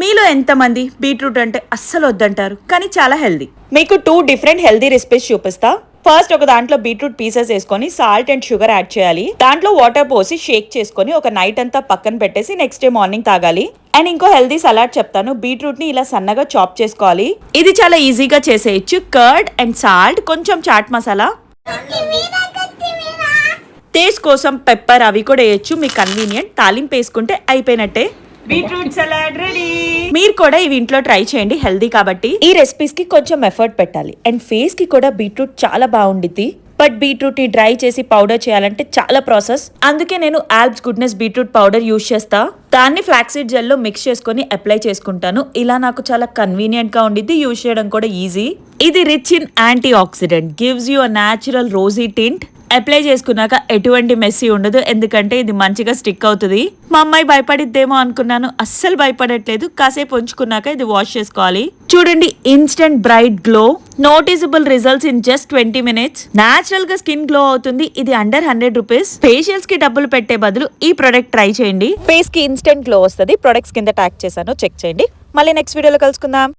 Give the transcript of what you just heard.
మీలో ఎంతమంది బీట్రూట్ అంటే అస్సలు వద్దంటారు కానీ చాలా హెల్దీ. మీకు టూ డిఫరెంట్ హెల్దీ రెసిపీస్ చూపిస్తా. ఫస్ట్ ఒక దాంట్లో బీట్రూట్ పీసెస్ వేసుకొని సాల్ట్ అండ్ షుగర్ యాడ్ చేయాలి. దాంట్లో వాటర్ పోసి షేక్ చేసుకొని ఒక నైట్ అంతా పక్కన పెట్టేసి నెక్స్ట్ డే మార్నింగ్ తాగాలి. అండ్ ఇంకో హెల్దీ సలాడ్ చెప్తాను. బీట్రూట్ని ఇలా సన్నగా చాప్ చేసుకోవాలి. ఇది చాలా ఈజీగా చేసేయచ్చు. కర్డ్ అండ్ సాల్ట్ కొంచెం చాట్ మసాలా టేస్ట్ కోసం పెప్పర్ అవి కూడా వేయచ్చు. మీ కన్వీనియంట్ తాలింపు వేసుకుంటే అయిపోయినట్టే. Beetroot salad ready. మీరు కూడా ఇవి ఇంట్లో ట్రై చేయండి హెల్దీ కాబట్టి. ఈ రెసిపీస్కి కొంచెం ఎఫర్ట్ పెట్టాలి. అండ్ ఫేస్కి కూడా బీట్రూట్ చాలా బాగుండిద్ది. బట్ బీట్రూట్ని డ్రై చేసి పౌడర్ చేయాలంటే చాలా ప్రాసెస్ అందుకే నేను Alps goodness beetroot powder use చేస్తా. దాన్ని ఫ్లాక్సీడ్ జెల్లో మిక్స్ చేసుకొని అప్లై చేసుకుంటాను. ఇలా నాకు చాలా కన్వీనియంట్గా ఉండిద్ది. యూస్ చేయడం కూడా ఈజీ ఇది rich in antioxidant gives you a natural rosy tint apply చేసుకున్నాక ఎటువంటి మెస్సీ ఉండదు. ఎందుకంటే ఇది మంచిగా స్టిక్ అవుతుంది. మా అమ్మాయి భయపడిద్దేమో అనుకున్నాను. అస్సలు భయపడట్లేదు. కాసేపు ఉంచుకున్నాక ఇది వాష్ చేసుకోవాలి. చూడండి instant bright glow noticeable results in just twenty minutes నాచురల్గా స్కిన్ గ్లో అవుతుంది. ఇది అండర్ హండ్రెడ్ రూపీస్ ఫేషియల్స్కి డబ్బులు పెట్టే బదులు ఈ ప్రొడక్ట్ ట్రై చేయండి. ఫేస్కి ఇన్స్టెంట్ గ్లో వస్తుంది. ప్రొడక్ట్స్ కింద ట్యాక్ చేశాను. చెక్ చేయండి. మళ్ళీ నెక్స్ట్ వీడియోలో కలుసుకుందాం.